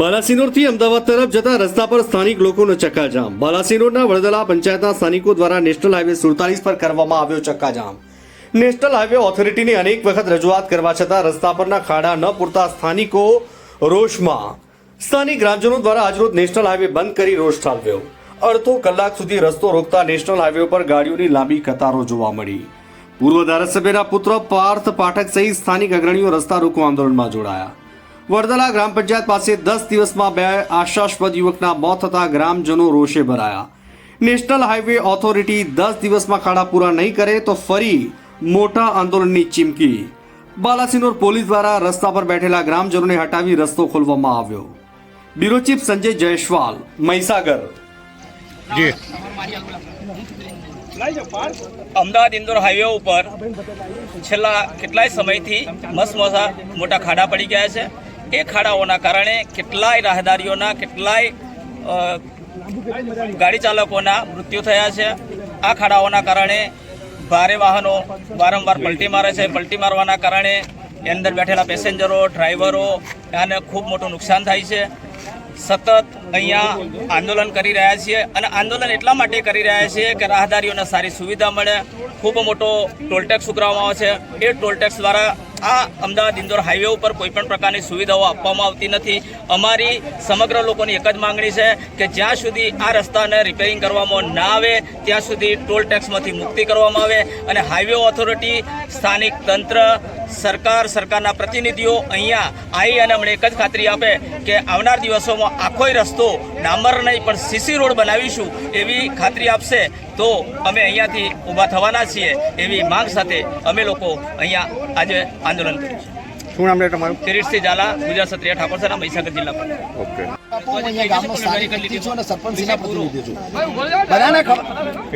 બાલાસિનોરથી અમદાવાદ તરફ જતા રસ્તા પર સ્થાનિક લોકોનો ચક્કાજામ. બાલાસિનોરના વડદલા પંચાયતના સ્થાનિકો દ્વારા નેશનલ હાઈવે સુડતાલીસ પર કરવામાં આવ્યો ચક્કાજામ. નેશનલ હાઈવે ઓથોરિટીની અનેક વખત રજૂઆત કરવા છતાં રસ્તા પરના ખાડા ન પૂરતા સ્થાનિકો રોષમાં. સ્થાનિક ગ્રામજનો દ્વારા આજરોજ નેશનલ હાઈવે બંધ કરી રોષ ઠાલવ્યો. અડધો કલાક સુધી રસ્તો રોકતા નેશનલ હાઈવે પર ગાડીઓની લાંબી કતારો જોવા મળી. પૂર્વ ધારાસભ્યના પુત્ર પાર્થ પાઠક સહિત સ્થાનિક અગ્રણીઓ રસ્તા રોકો આંદોલનમાં જોડાયા. વડદલા ગ્રામ પંચાયત પાસે દસ દિવસમાં બે આશાસ્પદ યુવકના મોત થતા ગ્રામજનો રોષે ભરાયા. નેશનલ હાઈવે ઓથોરિટી દસ દિવસમાં ખાડા પૂરા નહીં કરે તો ફરી મોટા આંદોલનની ચીમકી. બાલાસિનોર પોલીસ દ્વારા રસ્તા પર બેઠેલા ગ્રામજનોને હટાવી રસ્તો ખોલવામાં આવ્યો. Bureau chief Sanjay Jaiswal Mahisagar. જી. અમદાવાદ ઇન્દોર હાઈવે ઉપર છેલ્લા કેટલાય સમયથી મસમસા મોટા ખાડા પડી ગયા છે. એ ખાડાઓના કારણે કેટલાય રાહદારીઓના, કેટલાય ગાડી ચાલકોના મૃત્યુ થયા છે. આ ખાડાઓના કારણે ભારે વાહનો વારંવાર પલટી મારે છે. પલટી મારવાના કારણે એ અંદર બેઠેલા પેસેન્જરો, ડ્રાઈવરો, આને ખૂબ મોટું નુકસાન થાય છે. સતત અહીંયા આંદોલન કરી રહ્યા છીએ અને આંદોલન એટલા માટે કરી રહ્યા છીએ કે રાહદારીઓને સારી સુવિધા મળે. ખૂબ મોટો ટોલટેક્સ ઉઘરાવવામાં આવે છે. એ ટોલટેક્સ દ્વારા આ અમદાવાદ ઇન્દોર હાઈવે ઉપર કોઈપણ પ્રકારની સુવિધાઓ આપવામાં આવતી નથી. અમારી સમગ્ર લોકોની એક જ માંગણી છે કે જ્યાં સુધી આ રસ્તાને રિપેરિંગ કરવામાં ના આવે, ત્યાં સુધી ટોલ ટેક્સમાંથી મુક્તિ કરવામાં આવે અને હાઈવે ઓથોરિટી સ્થાનિક તંત્ર સરકાર સરકારના પ્રતિનિધિઓ અહીંયા આવી અને અમને એક જ ખાતરી આપે કે આવનાર દિવસોમાં આખોય રસ્તો ડામર નહીં પણ સીસી રોડ બનાવીશું એવી ખાતરી આપશે. તો અમે અહીંયાથી ઊભા થવાના છીએ એવી માંગ સાથે અમે લોકો અહીંયા આજે આંદોલન કર્યું છે. શું નામ છે તમારું? કિરીટસિંહ ઝાલા ગુજરાત ક્ષત્રિય ઠાકોર સેના મહીસાગર જિલ્લા પર ઓકે. સરપંચના પ્રતિનિધિ છું. બધાને ખબર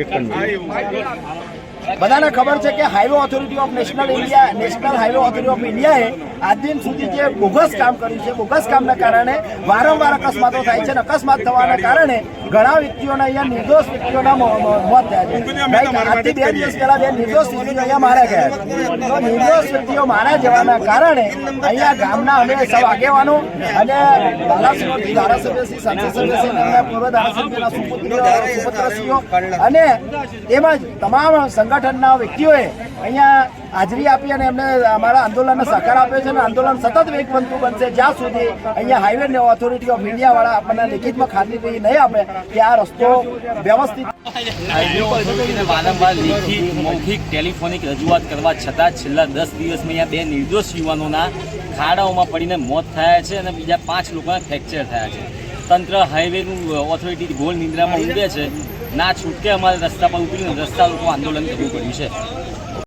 એક જ મિનિટ. બધાને ખબર છે કે highway authority of national India national highway authority of ઇન્ડિયાએ આજ દિન સુધી જે બોગસ કામ કર્યું છે, બોગસ કામના કારણે વારંવાર અકસ્માતો થાય છે અને અકસ્માત થવાના કારણે ઘણા વ્યક્તિઓના અહીંયા નિર્દોષ વ્યક્તિઓના મોત થયા છે. બે દિવસ પહેલા બે નિર્દોષ વ્યક્તિઓ અહીંયા માર્યા ગયા તો નિર્દોષ વ્યક્તિઓ માર્યા જવાના કારણે અહીંયા ગામના અમે સૌ આગેવાનો અને બાલાસિનોરથી ધારાસભ્ય શ્રી સાંસદ સભ્ય શ્રી અને પૂર્વ ધારાસભ્યના સુપુત્ર સુપુત્રશ્રીઓ અને તેમજ તમામ સંગઠનના વ્યક્તિઓએ અહીંયા હાજરી આપી અને એમને અમારા આંદોલનને સહકાર આપ્યો છે અને આંદોલન સતત વેગવંતું બનશે. જ્યાં સુધી અહીંયા હાઈવે ઓથોરિટી ઓફ ઇન્ડિયાવાળા આપણને લિખિતમાં ખાતરી નહીં આપે કે આ રસ્તો વ્યવસ્થિત વારંવાર લેખિત મૌખિક, ટેલિફોનિક રજૂઆત કરવા છતાં છેલ્લા દસ દિવસમાં અહીંયા બે નિર્દોષ યુવાનોના ખાડાઓમાં પડીને મોત થયા છે અને બીજા પાંચ લોકોના ફ્રેક્ચર થયા છે. તંત્ર હાઈવેનું ઓથોરિટી ગોળ નિંદ્રામાં ઉભે છે. ના છૂટકે અમારે રસ્તા પર ઉતરીને રસ્તા લોકો આંદોલન કરવું પડ્યું છે.